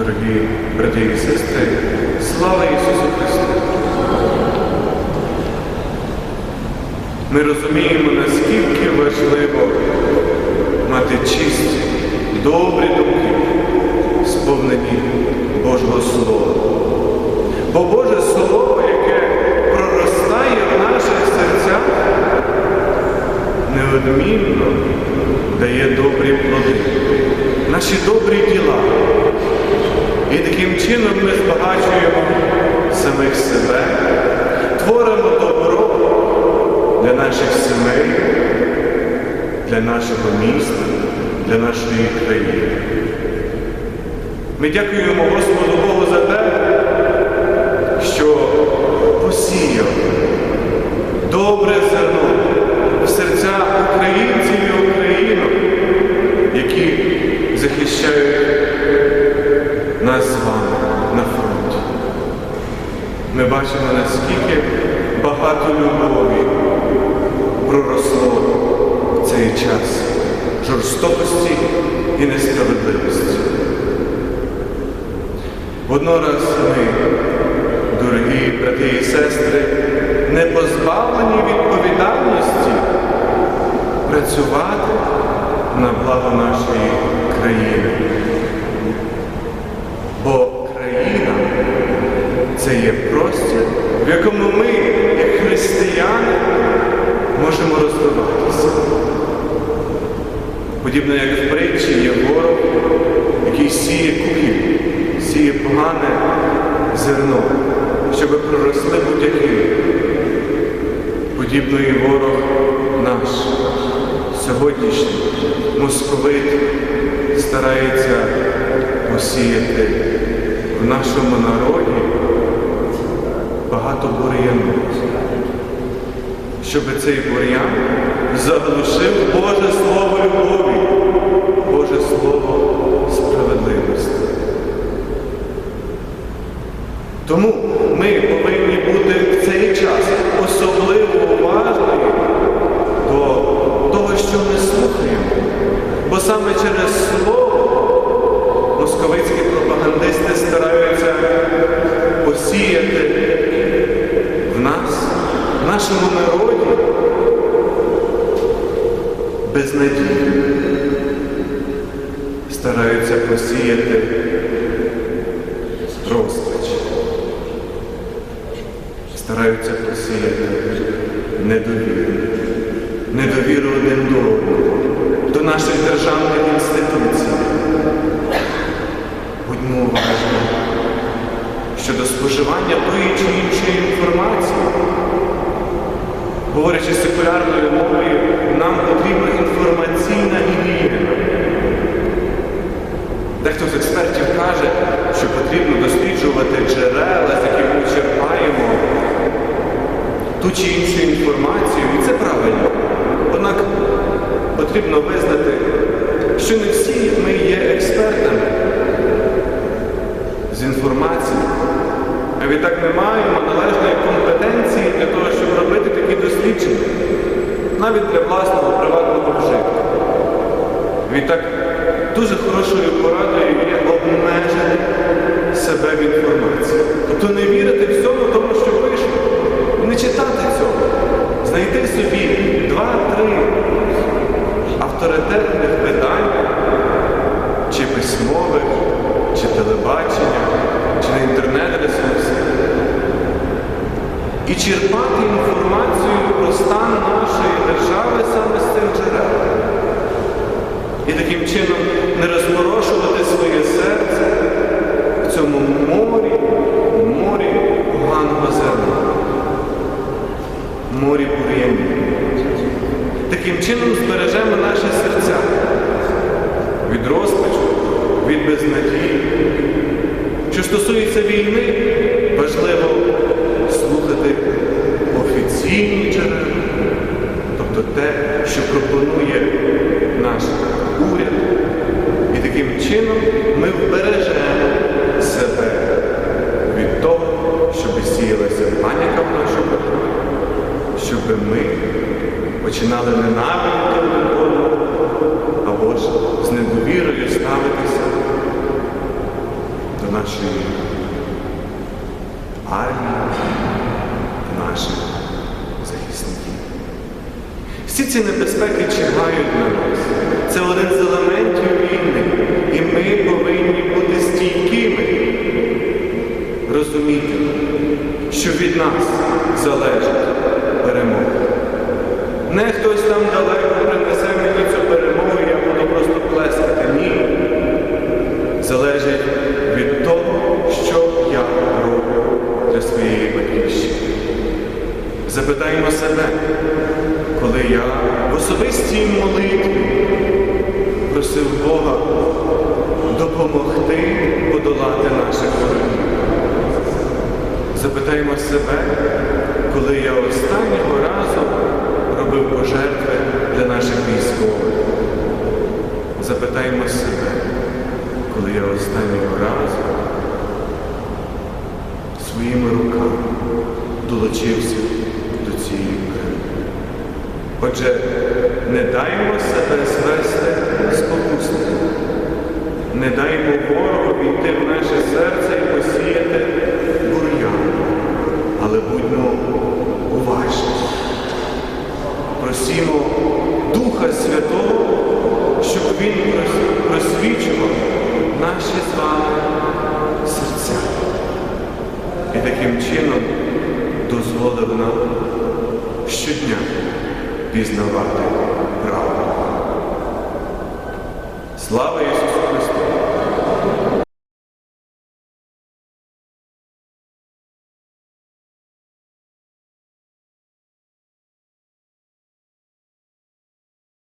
Дорогі брати і сестри, слава Ісусу Христу! Ми розуміємо, наскільки важливо мати чисті, добрі думки, сповнені Божого Слова. Бо Боже Слово, яке проростає в наших серцях, неодмінно дає добрі плоди, наші добрі діла. І таким чином ми збагачуємо самих себе, творимо добро для наших сімей, для нашого міста, для нашої країни. Ми дякуємо Господу цей час жорстокості і несправедливості. Воднораз ми, дорогі брати і сестри, не позбавлені відповідальності працювати на благо нашої країни. Бо країна це є простір, в якому ми, як християни, Подібно як в притчі є ворог, який сіє куків, сіє погане зерно, щоб проросли будь-які. Подібно і ворог наш, сьогоднішній московит старається посіяти в нашому народі щоб цей бур'ян заглушив Боже Слово любові, Боже Слово справедливості. Тому ми повинні бути в цей час особливо уважні до того, що ми слухаємо. Бо саме через слово московицькі пропагандисти стараються посіяти в нас, нашому народі безнадію. Стараються посіяти розпач. Стараються посіяти недовіру. Недовіру один до одного, до наших державних інституцій. Будьмо уважні щодо споживання тої чи іншої інформації. Говорячи секулярною мовою, нам потрібна інформаційна гігієна. Дехто з експертів каже, що потрібно досліджувати джерела, з яких ми черпаємо ту чи іншу інформацію, і це правильно. Однак потрібно визнати, що не всі ми є експертами з інформації. А відтак ми маємо належної компетенції для того, щоб робити такі дослідження, навіть для власного приватного вжитку. Відтак дуже хорошою порадою є обмежити себе в інформації. Тобто не вірити всьому тому, що пише, Не читати цього. Знайти собі два-три авторитетних видання, чи письмових, чи телебачення, чи на інтернет-ресурсі. І черпати інформацію про стан нашої держави саме з цих джерел. І таким чином не розпорошувати своє серце в цьому морі, морі поганого зерна, морі бур'янів. Таким чином збережемо наші серця від розпачу, від безнадії. Що стосується війни, важливо офіційні джерела, тобто те, що пропонує наш уряд. І таким чином ми вбережемо себе від того, щоб сіялася паніка в нашому щоб ми починали ненавидіти одного, або ж з недовірою ставитися до нашої армії, до наших. Всі ці небезпеки чекають на нас. Це один з елементів війни. І ми повинні бути стійкими, розуміти, що від нас залежить перемога. Не хтось там далеко принесе мені цю перемогу, я буду просто плескати. Ні. Залежить від того, що я роблю для своєї батьківщини. Запитаємо себе, коли я в особистій молитві просив Бога допомогти подолати наших ворогів. Запитаємо себе, коли я останнього разу робив пожертви для наших військових. Запитаємо себе, коли я останнього разу своїми руками долучився до цієї перемоги. Отже, не даймо себе звести з покусником. Не даймо ворогу війти в наше серце і посіяти бур'ян, але будьмо уважні. Просімо Духа Святого, щоб Він просвічував наші з вами серця. І таким чином дозволив нам щодня пізнавати правду. Слава Ісусу!